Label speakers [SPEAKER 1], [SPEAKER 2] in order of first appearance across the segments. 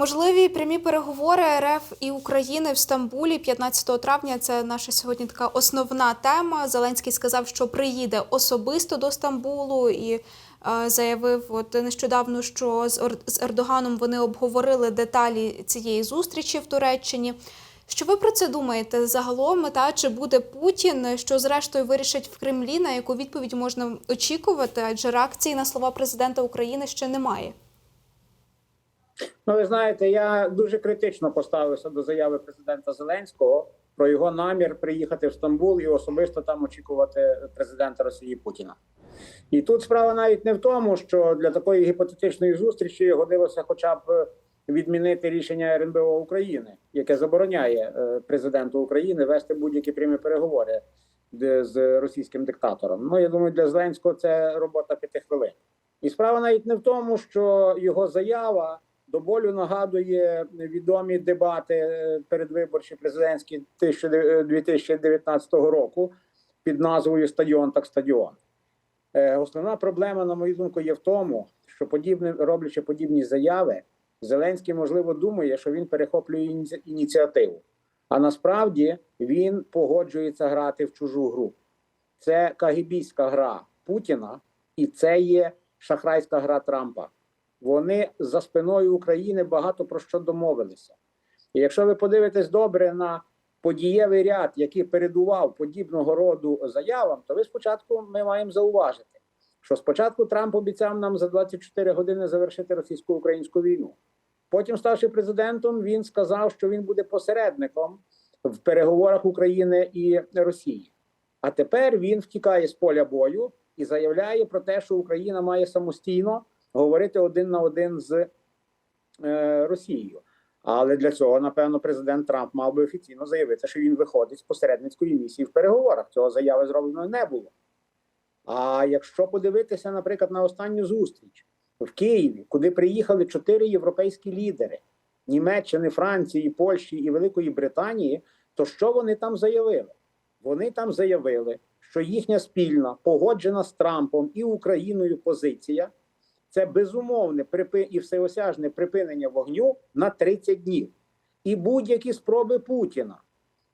[SPEAKER 1] Можливі прямі переговори РФ і України в Стамбулі 15 травня. Це наша сьогодні така основна тема. Зеленський сказав, що приїде особисто до Стамбулу і е, заявив от нещодавно, що з, Ердоганом вони обговорили деталі цієї зустрічі в Туреччині. Що ви про це думаєте загалом? Та чи буде Путін, що зрештою вирішить в Кремлі, на яку відповідь можна очікувати? Адже реакції на слова президента України ще немає.
[SPEAKER 2] Ну, ви знаєте, я дуже критично поставився до заяви президента Зеленського про його намір приїхати в Стамбул і особисто там очікувати президента Росії Путіна. І тут справа навіть не в тому, що для такої гіпотетичної зустрічі годилося хоча б відмінити рішення РНБО України, яке забороняє е, президенту України вести будь-які прямі переговори з російським диктатором. Ну я думаю, для Зеленського це робота п'яти хвилин. І справа навіть не в тому, що його заява до болю нагадує відомі дебати е, передвиборчі президентські 2019 року під назвою Стадіон так стадіон. Е, Основна проблема, на мою думку, є в тому, що подібним роблячи подібні заяви, Зеленський можливо думає, що він перехоплює ініціативу. А насправді він погоджується грати в чужу гру. Це кагібійська гра Путіна, і це є шахрайська гра Трампа. Вони за спиною України багато про що домовилися. І якщо ви подивитесь добре на подієвий ряд, який передував подібного роду заявам, то ви спочатку ми маємо зауважити, що спочатку Трамп обіцяв нам за 24 години завершити російсько-українську війну. Потім, ставши президентом, він сказав, що він буде посередником в переговорах України і Росії. А тепер він втікає з поля бою і заявляє про те, що Україна має самостійно говорити один на один з е, Росією. Але для цього, напевно, президент Трамп мав би офіційно заявити, що він виходить з посередницької місії в переговорах. Цього заяви зроблено не було. А якщо подивитися, наприклад, на останню зустріч в Києві, куди приїхали чотири європейські лідери Німеччини, Франції, Польщі і Великої Британії, то що вони там заявили? Вони там заявили, що їхня спільна, погоджена з Трампом і Україною позиція це безумовне і всеосяжне припинення вогню на 30 днів. І будь-які спроби Путіна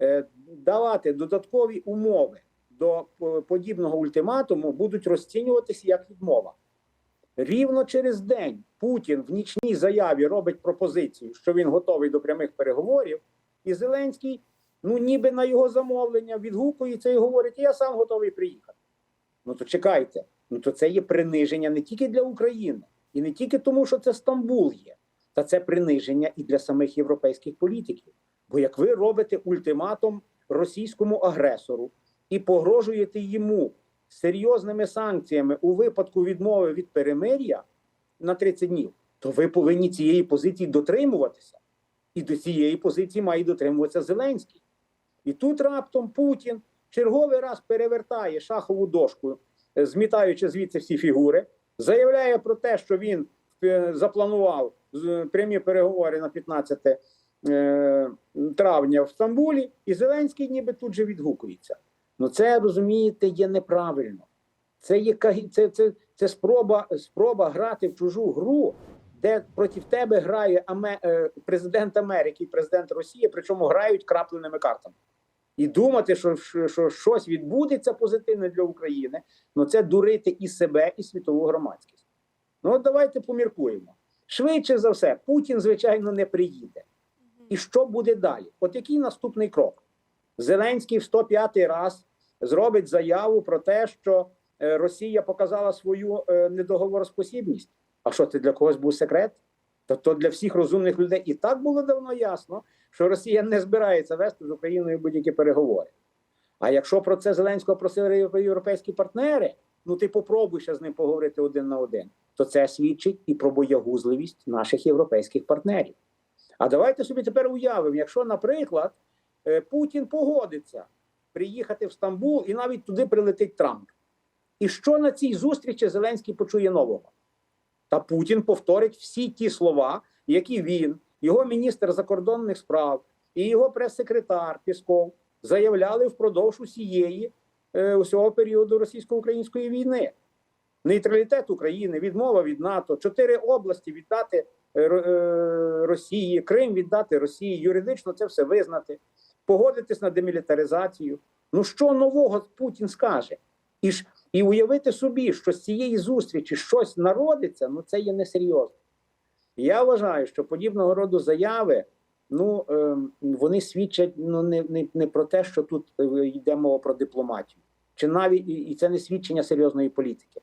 [SPEAKER 2] е, давати додаткові умови до е, подібного ультиматуму будуть розцінюватися як відмова. Рівно через день Путін в нічній заяві робить пропозицію, що він готовий до прямих переговорів, і Зеленський, ну ніби на його замовлення, відгукується і говорить: Я сам готовий приїхати. Ну то чекайте, ну то це є приниження не тільки для України, і не тільки тому, що це Стамбул є, та це приниження і для самих європейських політиків. Бо як ви робите ультиматум російському агресору і погрожуєте йому серйозними санкціями у випадку відмови від перемир'я на 30 днів, то ви повинні цієї позиції дотримуватися. І до цієї позиції має дотримуватися Зеленський. І тут раптом Путін черговий раз перевертає шахову дошку, змітаючи звідси всі фігури, заявляє про те, що він е, запланував прямі переговори на 15 е, травня в Стамбулі, і Зеленський ніби тут же відгукується. Ну це розумієте, є неправильно. Це є це, це, це спроба, спроба грати в чужу гру, де проти тебе грає е, президент Америки і президент Росії, причому грають крапленими картами. І думати, що, що, що щось відбудеться позитивне для України, ну це дурити і себе, і світову громадськість. Ну от давайте поміркуємо. Швидше за все, Путін, звичайно, не приїде. І що буде далі? От який наступний крок? Зеленський в 105 раз зробить заяву про те, що е, Росія показала свою е, недоговороспосібність. А що це для когось був секрет? Тобто для всіх розумних людей і так було давно ясно, що Росія не збирається вести з Україною будь-які переговори. А якщо про це Зеленського просили європейські партнери, ну ти попробуй ще з ним поговорити один на один, то це свідчить і про боягузливість наших європейських партнерів. А давайте собі тепер уявимо, якщо, наприклад, е, Путін погодиться приїхати в Стамбул і навіть туди прилетить Трамп. І що на цій зустрічі Зеленський почує нового? Та Путін повторить всі ті слова, які він, його міністр закордонних справ і його прес-секретар Пісков заявляли впродовж усієї е, усього періоду російсько-української війни. Нейтралітет України, відмова від НАТО, чотири області віддати е, е, Росії, Крим віддати Росії, юридично це все визнати, погодитись на демілітаризацію. Ну що нового Путін скаже? І ж і уявити собі, що з цієї зустрічі щось народиться, ну це є несерйозно. Я вважаю, що подібного роду заяви ну ем, вони свідчать ну не, не, не про те, що тут е, йде мова про дипломатію, чи навіть і, це не свідчення серйозної політики.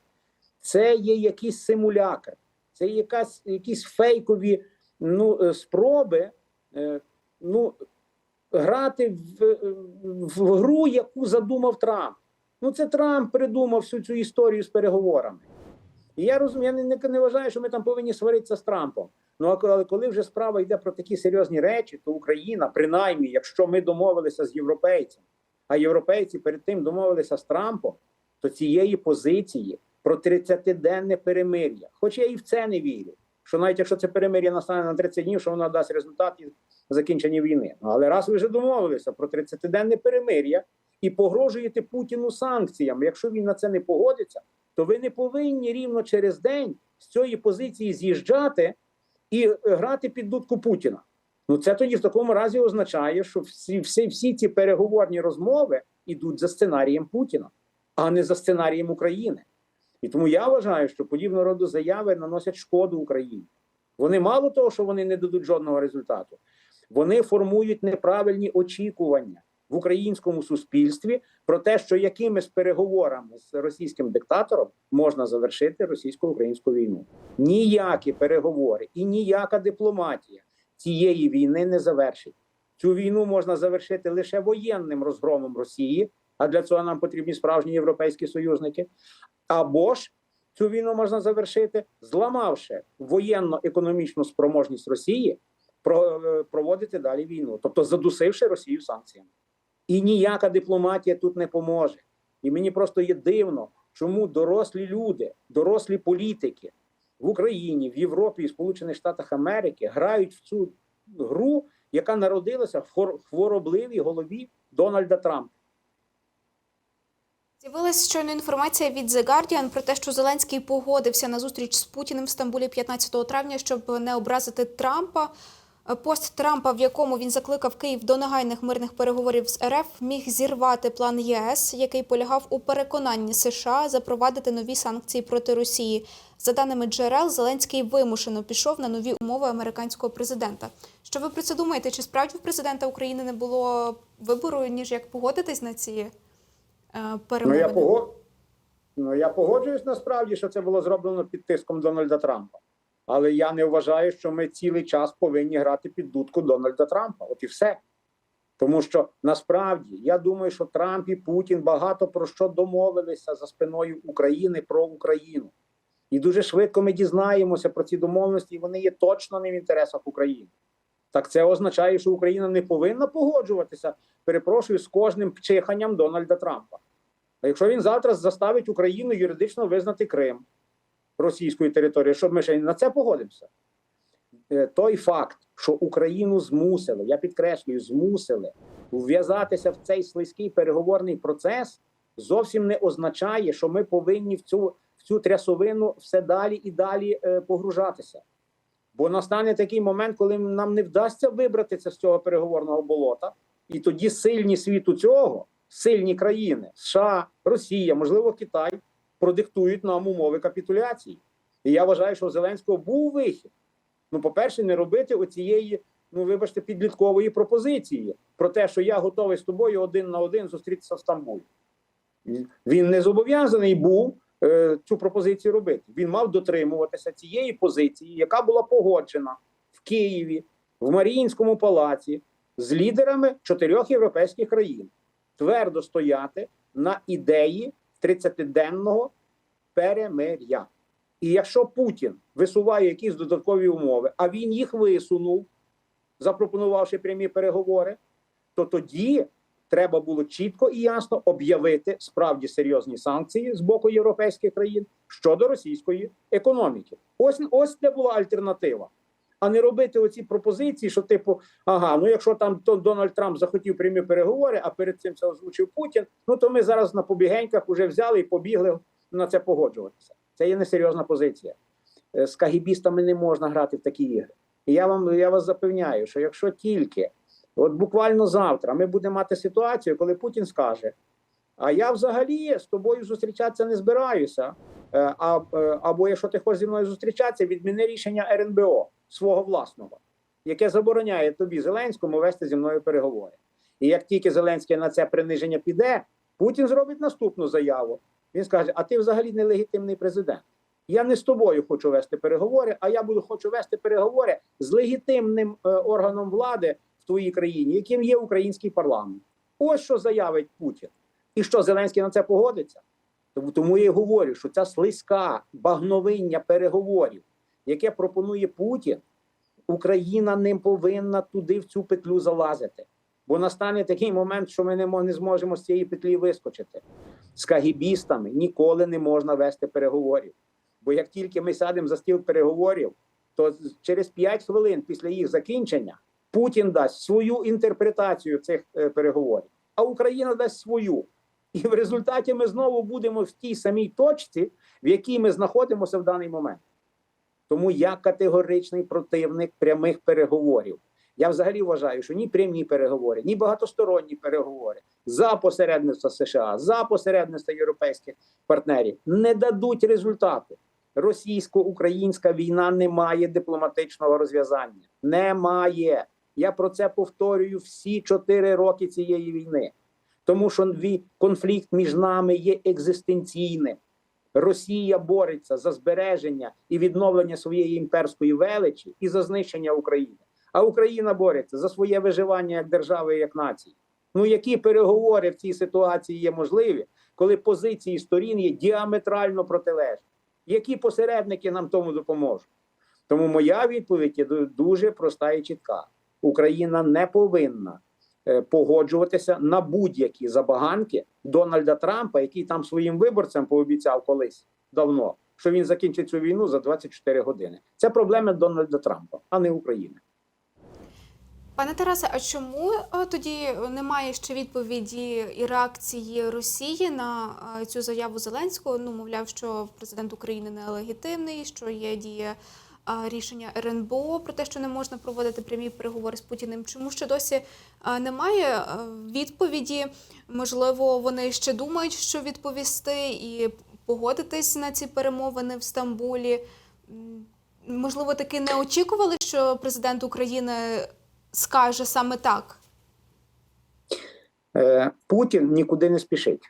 [SPEAKER 2] Це є якийсь симулякр, це є якась якісь фейкові ну, е, спроби е, ну, грати в, в гру, яку задумав Трамп. Ну, це Трамп придумав всю цю історію з переговорами. І я розумію, я не, не, вважаю, що ми там повинні сваритися з Трампом. Ну а коли, коли вже справа йде про такі серйозні речі, то Україна, принаймні, якщо ми домовилися з європейцями, а європейці перед тим домовилися з Трампом, то цієї позиції про 30-денне перемир'я, хоч я і в це не вірю, що навіть якщо це перемир'я настане на 30 днів, що воно дасть результат і закінчення війни. Ну, Але раз ви вже домовилися про 30-денне перемир'я і погрожуєте Путіну санкціями, якщо він на це не погодиться, то ви не повинні рівно через день з цієї позиції з'їжджати і е, грати під дудку Путіна. Ну це тоді в такому разі означає, що всі, всі, всі ці переговорні розмови йдуть за сценарієм Путіна, а не за сценарієм України. І тому я вважаю, що подібного роду заяви наносять шкоду Україні. Вони мало того, що вони не дадуть жодного результату, вони формують неправильні очікування в українському суспільстві про те, що якимись переговорами з російським диктатором можна завершити російсько-українську війну. Ніякі переговори і ніяка дипломатія цієї війни не завершить. Цю війну можна завершити лише воєнним розгромом Росії, а для цього нам потрібні справжні європейські союзники. Або ж цю війну можна завершити, зламавши воєнно-економічну спроможність Росії е, проводити далі війну, тобто задусивши Росію санкціями. І ніяка дипломатія тут не поможе. І мені просто є дивно, чому дорослі люди, дорослі політики в Україні, в Європі і Сполучених Штатах Америки грають в цю гру, яка народилася в хворобливій голові Дональда Трампа.
[SPEAKER 1] З'явилася щойно інформація від The Guardian про те, що Зеленський погодився на зустріч з Путіним в Стамбулі 15 травня, щоб не образити Трампа. Пост Трампа, в якому він закликав Київ до негайних мирних переговорів з РФ, міг зірвати план ЄС, який полягав у переконанні США запровадити нові санкції проти Росії. За даними джерел, Зеленський вимушено пішов на нові умови американського президента. Що ви про це думаєте? Чи справді в президента України не було вибору, ніж як погодитись на ці е,
[SPEAKER 2] Ну
[SPEAKER 1] перемовини?
[SPEAKER 2] я погод... ну, я погоджуюсь насправді, що це було зроблено під тиском Дональда Трампа. Але я не вважаю, що ми цілий час повинні грати під дудку Дональда Трампа. От і все. Тому що насправді я думаю, що Трамп і Путін багато про що домовилися за спиною України про Україну. І дуже швидко ми дізнаємося про ці домовленості, і вони є точно не в інтересах України. Так це означає, що Україна не повинна погоджуватися, перепрошую, з кожним пчиханням Дональда Трампа. А якщо він завтра заставить Україну юридично визнати Крим російською територією, щоб ми ще на це погодимося. Е, Той факт, що Україну змусили, я підкреслюю, змусили вв'язатися в цей слизький переговорний процес, зовсім не означає, що ми повинні в цю, в цю трясовину все далі і далі е, погружатися. Бо настане такий момент, коли нам не вдасться вибратися з цього переговорного болота, і тоді сильні світу цього, сильні країни, США, Росія, можливо, Китай, продиктують нам умови капітуляції. І я вважаю, що у Зеленського був вихід. Ну, по-перше, не робити оцієї, ну вибачте, підліткової пропозиції про те, що я готовий з тобою один на один зустрітися в Стамбулі. Він не зобов'язаний був е, цю пропозицію робити. Він мав дотримуватися цієї позиції, яка була погоджена в Києві, в Маріїнському палаці з лідерами чотирьох європейських країн, твердо стояти на ідеї 30-денного перемир'я. І якщо Путін висуває якісь додаткові умови, а він їх висунув, запропонувавши прямі переговори, то тоді треба було чітко і ясно об'явити справді серйозні санкції з боку європейських країн щодо російської економіки. Ось ось це була альтернатива. А не робити оці пропозиції, що типу, ага, ну якщо там Дональд Трамп захотів прямі переговори, а перед цим це озвучив Путін, ну то ми зараз на побігеньках вже взяли і побігли на це погоджуватися. Це є несерйозна позиція. е, з кагібістами не можна грати в такі ігри. І я вам я вас запевняю, що якщо тільки от буквально завтра ми будемо мати ситуацію, коли Путін скаже: А я взагалі з тобою зустрічатися не збираюся. Е, А, е, або якщо ти хочеш зі мною зустрічатися, відміни рішення РНБО свого власного, яке забороняє тобі Зеленському вести зі мною переговори. І як тільки Зеленський на це приниження піде, Путін зробить наступну заяву. Він скаже: А ти взагалі нелегітимний президент. Я не з тобою хочу вести переговори, а я буду хочу вести переговори з легітимним е, органом влади в твоїй країні, яким є український парламент. Ось що заявить Путін. І що Зеленський на це погодиться? Тому, я й говорю, що ця слизька багновиння переговорів, яке пропонує Путін, Україна не повинна туди в цю петлю залазити. Бо настане такий момент, що ми не, зможемо з цієї петлі вискочити. З кагібістами ніколи не можна вести переговорів. Бо як тільки ми сядемо за стіл переговорів, то через 5 хвилин після їх закінчення Путін дасть свою інтерпретацію цих е, переговорів, а Україна дасть свою. І в результаті ми знову будемо в тій самій точці, в якій ми знаходимося в даний момент. Тому я категоричний противник прямих переговорів. Я взагалі вважаю, що ні прямі переговори, ні багатосторонні переговори за посередництва США, за посередництва європейських партнерів не дадуть результату. Російсько-українська війна не має дипломатичного розв'язання. Немає. Я про це повторюю всі чотири роки цієї війни. Тому що конфлікт між нами є екзистенційним. Росія бореться за збереження і відновлення своєї імперської величі і за знищення України. А Україна бореться за своє виживання як держави як нації. Ну які переговори в цій ситуації є можливі, коли позиції сторін є діаметрально протилежні? Які посередники нам тому допоможуть? Тому моя відповідь є дуже проста і чітка: Україна не повинна погоджуватися на будь-які забаганки Дональда Трампа, який там своїм виборцям пообіцяв колись давно, що він закінчить цю війну за 24 години. Це проблема Дональда Трампа, а не України.
[SPEAKER 1] Пане Тарасе, а чому е, тоді немає ще відповіді і реакції Росії на е, цю заяву Зеленського? Ну, мовляв, що президент України нелегітимний, що є діє е, рішення РНБО про те, що не можна проводити прямі переговори з Путіним. Чому ще досі немає відповіді? Можливо, вони ще думають, що відповісти і погодитись на ці перемовини в Стамбулі. Можливо, таки не очікували, що президент України скаже саме так.
[SPEAKER 2] Е, Путін нікуди не спішить.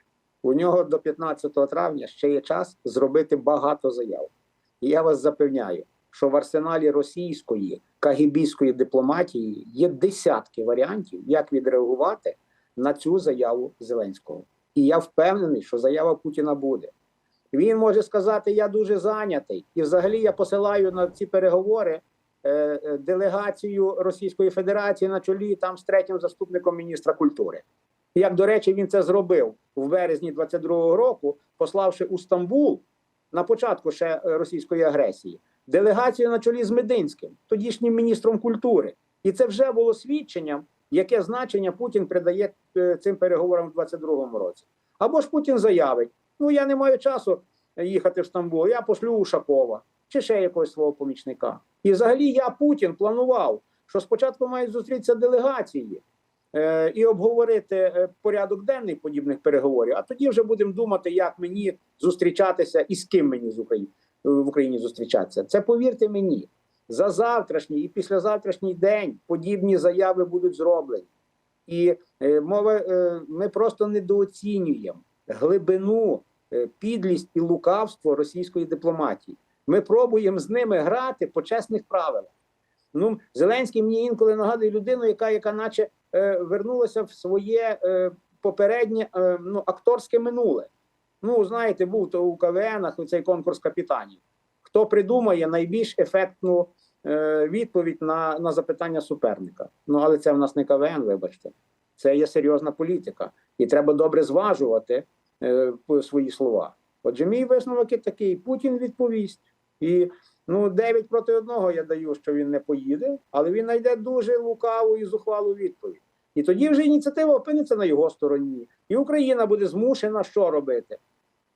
[SPEAKER 2] У нього до 15 травня ще є час зробити багато заяв. І я вас запевняю, що в арсеналі російської кагібійської дипломатії є десятки варіантів, як відреагувати на цю заяву Зеленського. І я впевнений, що заява Путіна буде. Він може сказати: Я дуже зайнятий, і взагалі я посилаю на ці переговори е, е, делегацію Російської Федерації на чолі там з третім заступником міністра культури. Як до речі, він це зробив в березні 22-го року, пославши у Стамбул на початку ще е, російської агресії делегацію на чолі з Мединським, тодішнім міністром культури. І це вже було свідченням, яке значення Путін придає е, цим переговорам в 22-му році. Або ж Путін заявить: ну я не маю часу їхати в Стамбул, я пошлю Ушакова чи ще якогось свого помічника. І взагалі я Путін планував, що спочатку мають зустрітися делегації е, і обговорити е, порядок денний подібних переговорів. А тоді вже будемо думати, як мені зустрічатися і з ким мені з України в Україні зустрічатися. Це повірте мені. За завтрашній і післязавтрашній день подібні заяви будуть зроблені. І е, мова, е, ми просто недооцінюємо глибину, е, підлість і лукавство російської дипломатії. Ми пробуємо з ними грати по чесних правилах. Ну, Зеленський мені інколи нагадує людину, яка, яка наче е, вернулася в своє е, попереднє е, ну, акторське минуле. Ну, знаєте, був то у КВНах цей конкурс капітанів. Хто придумає найбільш ефектну е, відповідь на, на запитання суперника? Ну, але це в нас не КВН, вибачте. Це є серйозна політика. І треба добре зважувати е, свої слова. Отже, мій висновок такий: Путін відповість. І ну, 9 проти одного я даю, що він не поїде, але він знайде дуже лукаву і зухвалу відповідь. І тоді вже ініціатива опиниться на його стороні. І Україна буде змушена що робити?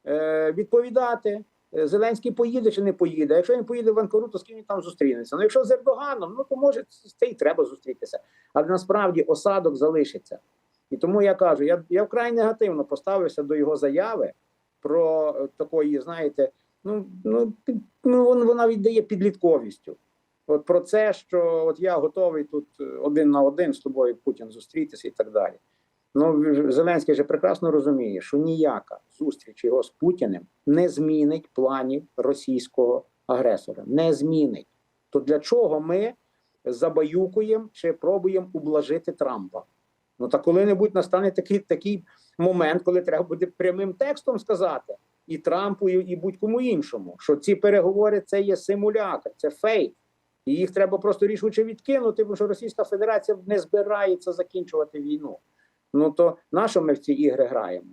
[SPEAKER 2] Е, відповідати е, Зеленський поїде чи не поїде. Якщо він поїде в Анкару, то з ким він там зустрінеться. Ну якщо з Ердоганом, ну то може це і треба зустрітися. Але насправді осадок залишиться. І тому я кажу, я, я вкрай негативно поставився до його заяви про е, такої, знаєте, ну, ну, ну вона віддає підлітковістю. От про це, що от я готовий тут один на один з тобою Путін зустрітися і так далі. Ну Зеленський же прекрасно розуміє, що ніяка зустріч його з Путіним не змінить планів російського агресора. Не змінить. То для чого ми забаюкуємо чи пробуємо ублажити Трампа? Ну та коли-небудь настане такий, такий момент, коли треба буде прямим текстом сказати і Трампу, і, і будь-кому іншому, що ці переговори це є симулятор, це фейк. І їх треба просто рішуче відкинути, бо що Російська Федерація не збирається закінчувати війну. Ну то на що ми в ці ігри граємо?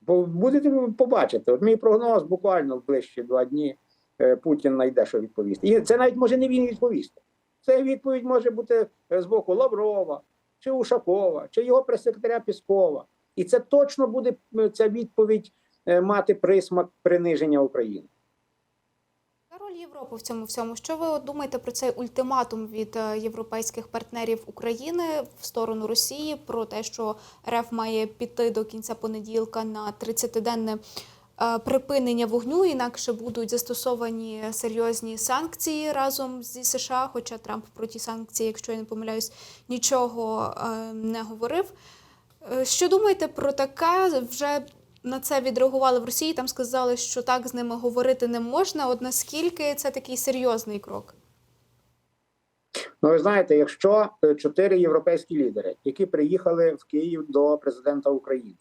[SPEAKER 2] Бо будете побачити, от мій прогноз буквально в ближчі два дні е, Путін знайде, що відповісти. І це навіть може не він відповісти. Це відповідь може бути е, з боку Лаврова, чи Ушакова, чи його прес-секретаря Піскова. І це точно буде е, ця відповідь мати присмак приниження України.
[SPEAKER 1] Роль Європи в цьому всьому? Що ви думаєте про цей ультиматум від е, європейських партнерів України в сторону Росії про те, що РФ має піти до кінця понеділка на 30-денне е, припинення вогню, інакше будуть застосовані серйозні санкції разом зі США, хоча Трамп про ті санкції, якщо я не помиляюсь, нічого е, не говорив. Е, Що думаєте про таке? Вже на це відреагували в Росії. Там сказали, що так з ними говорити не можна. От наскільки це такий серйозний крок?
[SPEAKER 2] Ну, ви знаєте, якщо е, чотири європейські лідери, які приїхали в Київ до президента України,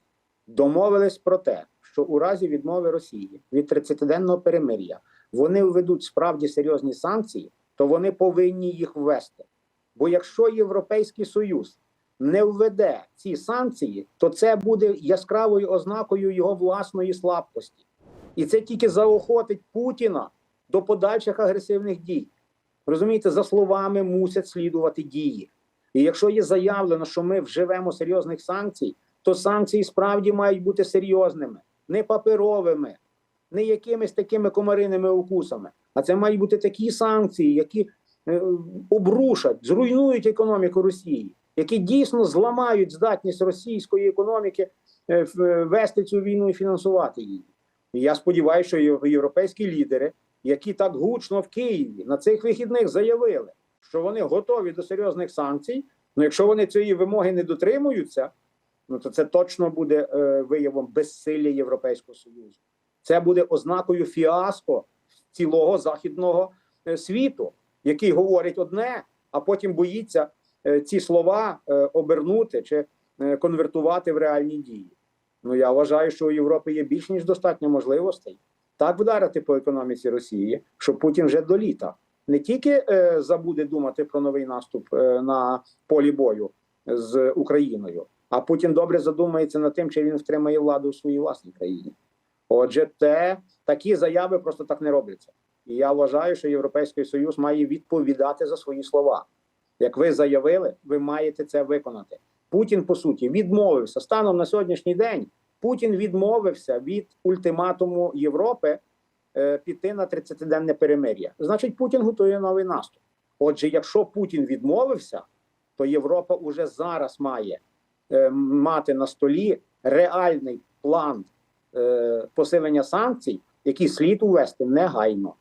[SPEAKER 2] домовились про те, що у разі відмови Росії від 30-денного перемир'я вони введуть справді серйозні санкції, то вони повинні їх ввести. Бо якщо Європейський Союз не введе ці санкції, то це буде яскравою ознакою його власної слабкості, і це тільки заохотить Путіна до подальших агресивних дій. Розумієте, за словами мусять слідувати дії. І якщо є заявлено, що ми вживемо серйозних санкцій, то санкції справді мають бути серйозними, не паперовими, не якимись такими комариними укусами. А це мають бути такі санкції, які е, обрушать, зруйнують економіку Росії, які дійсно зламають здатність російської економіки е, е, вести цю війну і фінансувати її. І я сподіваюся, що європейські лідери які так гучно в Києві на цих вихідних заявили, що вони готові до серйозних санкцій. Ну, якщо вони цієї вимоги не дотримуються, ну то це точно буде е, виявом безсилля Європейського Союзу. Це буде ознакою фіаско цілого західного е, світу, який говорить одне, а потім боїться ці слова е, обернути чи е, конвертувати в реальні дії. Ну я вважаю, що у Європи є більш ніж достатньо можливостей так вдарити по економіці Росії, що Путін вже до літа не тільки е, забуде думати про новий наступ е, на полі бою з Україною, а Путін добре задумається над тим, чи він втримає владу у своїй власній країні. Отже, те такі заяви просто так не робляться. І я вважаю, що Європейський Союз має відповідати за свої слова. Як ви заявили, ви маєте це виконати. Путін по суті відмовився станом на сьогоднішній день. Путін відмовився від ультиматуму Європи е, піти на 30-денне перемир'я. Значить, Путін готує новий наступ. Отже, якщо Путін відмовився, то Європа уже зараз має е, мати на столі реальний план е, посилення санкцій, який слід увести негайно.